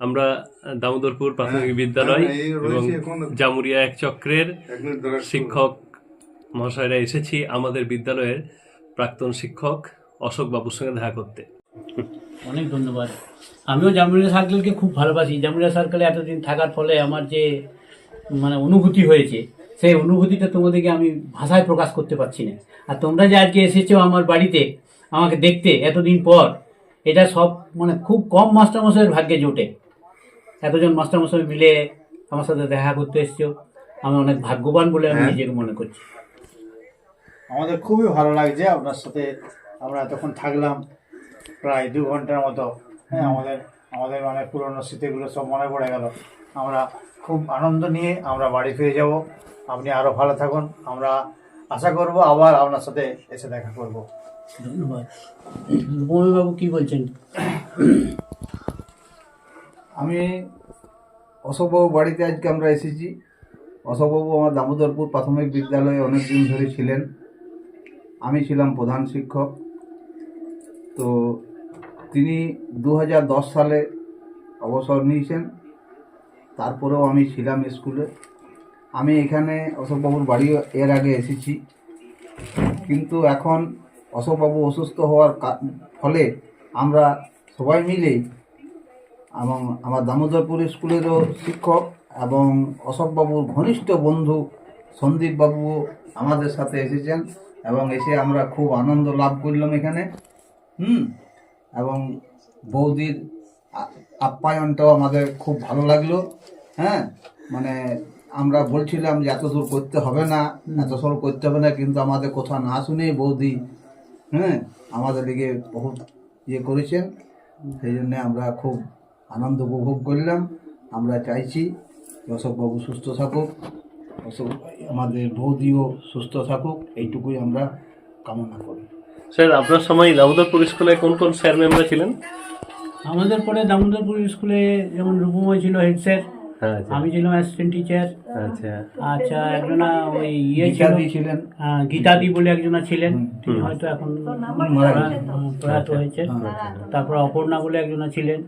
আমরা দামোদরপুর প্রাথমিক বিদ্যালয় হ্যাঁ, এই রয়েছে এবং জামুরিয়া এক চক্রের শিক্ষক মহাশয়রা এসেছি আমাদের বিদ্যালয়ের প্রাক্তন শিক্ষক অশোক বাবুর সঙ্গে দেখা করতে। অনেক ধন্যবাদ। আমিও জামুরিয়া সার্কেলকে খুব ভালোবাসি। জামুরিয়া সার্কেলে এতদিন থাকার ফলে আমার যে মানে অনুভূতি হয়েছে সেই অনুভূতিটা তোমাদেরকে আমি ভাষায় প্রকাশ করতে পারছি না। আর তোমরা যে আজকে এসেছ আমার বাড়িতে আমাকে দেখতে এতদিন পর এটা সব মানে খুব কম মাস্টারমশাইয়ের ভাগ্যে জোটে। এতজন মাস্টারমশাই মিলে আমার সাথে দেখা করতে এসছো। আমি অনেক ভাগ্যবান বলে আমি নিজেকে মনে করছি। আমাদের খুবই ভালো লাগছে আপনার সাথে আমরা এতক্ষণ থাকলাম প্রায় দু ঘণ্টার মতো। হ্যাঁ আমাদের আমাদের মানে পুরনো স্মৃতিগুলো সব মনে পড়ে গেল। আমরা খুব আনন্দ নিয়ে আমরা বাড়ি ফিরে যাব। আপনি আরও ভালো থাকুন। আমরা আশা করব আবার আপনার সাথে এসে দেখা করব। ধন্যবাদ। রূপমণিবাবু কি বলছেন? আমি অশোকবাবু বাড়িতে আজকে আমরা এসেছি। অশোকবাবু আমার দামোদরপুর প্রাথমিক বিদ্যালয়ে অনেক দিন ধরে ছিলেন। আমি ছিলাম প্রধান শিক্ষক। তো তিনি দু হাজার দশ সালে অবসর নিয়েছেন। তারপরেও আমি ছিলাম স্কুলে। আমি এখানে অশোকবাবুর বাড়ি এর আগে এসেছি। কিন্তু এখন অশোকবাবু অসুস্থ হওয়ার ফলে আমরা সবাই মিলেই এবং আমার দামোদরপুর স্কুলেরও শিক্ষক এবং অশোকবাবুর ঘনিষ্ঠ বন্ধু সন্দীপবাবুও আমাদের সাথে এসেছেন এবং এসে আমরা খুব আনন্দ লাভ করলাম এখানে। হুম? এবং বৌদির আপ্যায়নটাও আমাদের খুব ভালো লাগল। হ্যাঁ? মানে আমরা বলছিলাম যে, এত দূর করতে হবে না, এত সর করতে হবে না। কিন্তু আমাদের কথা না শুনেই বৌদি হ্যাঁ? আমাদের দিকে বহুত ইয়ে করেছেন। সেই জন্যে আমরা খুব আনন্দ উপভোগ করলাম। আমরা চাইছি অশোকবাবু সুস্থ থাকুক অশোক আমাদের বৌদিও সুস্থ থাকুক এইটুকুই আমরা কামনা করি। স্যার আপনার সময় দামোদরপুর স্কুলে কোন কোন স্যার মেম্বার ছিলেন? আমাদের পরে দামোদরপুর স্কুলে যেমন রূপময় ছিল হেড স্যার হ্যাঁ আচ্ছা। আমি ছিলাম অ্যাসিস্ট্যান্ট টিচার আচ্ছা। আচ্ছা একজনা ওই ইয়ে ছিলেন। গীতাদি বলে একজনা ছিলেন তিনি হয়তো এখন প্রয়াত হয়েছে। তারপর অপর্ণা বলে একজনা ছিলেন।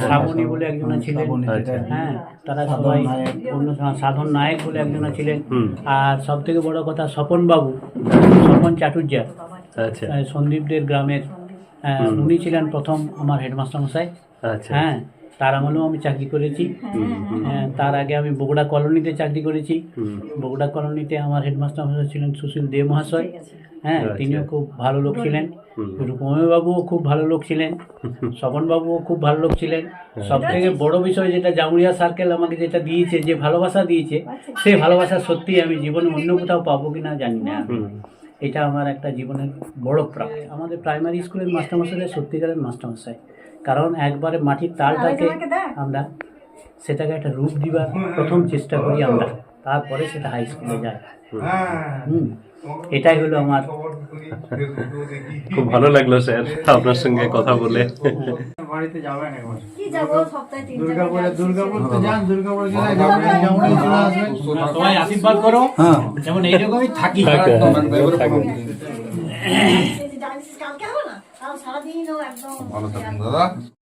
শ্রাবণী বলে একজনা ছিলেন। শ্রাবণী আচ্ছা। যেটা- হ্যাঁ তারা সাধন সবাই অন্য সাধন নায়ক বলে একজনা ছিলেন। আর সব থেকে বড় কথা স্বপন বাবু স্বপন চাটুর্যা। আচ্ছা। সন্দীপদের গ্রামের উনি ছিলেন প্রথম আমার হেডমাস্টার মশাই। আচ্ছা। হ্যাঁ তার আমলেও আমি চাকরি করেছি। হ্যাঁ, তার আগে আমি বগুড়া কলোনিতে চাকরি করেছি। বগুড়া কলোনিতে আমার হেডমাস্টার মশাই ছিলেন সুশীল দে মহাশয়। হ্যাঁ আচ্ছা। তিনিও খুব ভালো লোক ছিলেন হুম। রূপময় বাবুও খুব ভালো লোক ছিলেন। স্বপন বাবুও খুব ভালো লোক ছিলেন। সব থেকে বড় বিষয় যেটা জামুরিয়া সার্কেল আমাকে যেটা দিয়েছে যে ভালোবাসা দিয়েছে সেই ভালোবাসা সত্যি আমি জীবনে অন্য কোথাও পাবো কিনা জানি না। এটা আমার একটা জীবনের বড় প্রাপ্তি। আমাদের প্রাইমারি স্কুলের মাস্টারমশাই সত্যিকারের মাস্টারমশাই। কারণ একবারে মাটির তালটাকে আমরা সেটাকে একটা রূপ দিবার প্রথম চেষ্টা করি আমরা। তারপরে সেটা হাই স্কুলে যায়। হুম। এটাই হলো আমার খুব ভালো লাগল স্যার আপনার সঙ্গে কথা বলে। বাড়িতে যাবেন একবার। কি যাব? সপ্তাহে তিন দুর্গাপুরে দুর্গাপুর তো যান দুর্গাপুর গেলে যেমন যেমন চলে আসবেন। সবাই আশীর্বাদ করো। যেমন এইরকমই থাকি। কালকে হবে না? সারাদিন একদম ভালো থাকুন দাদা।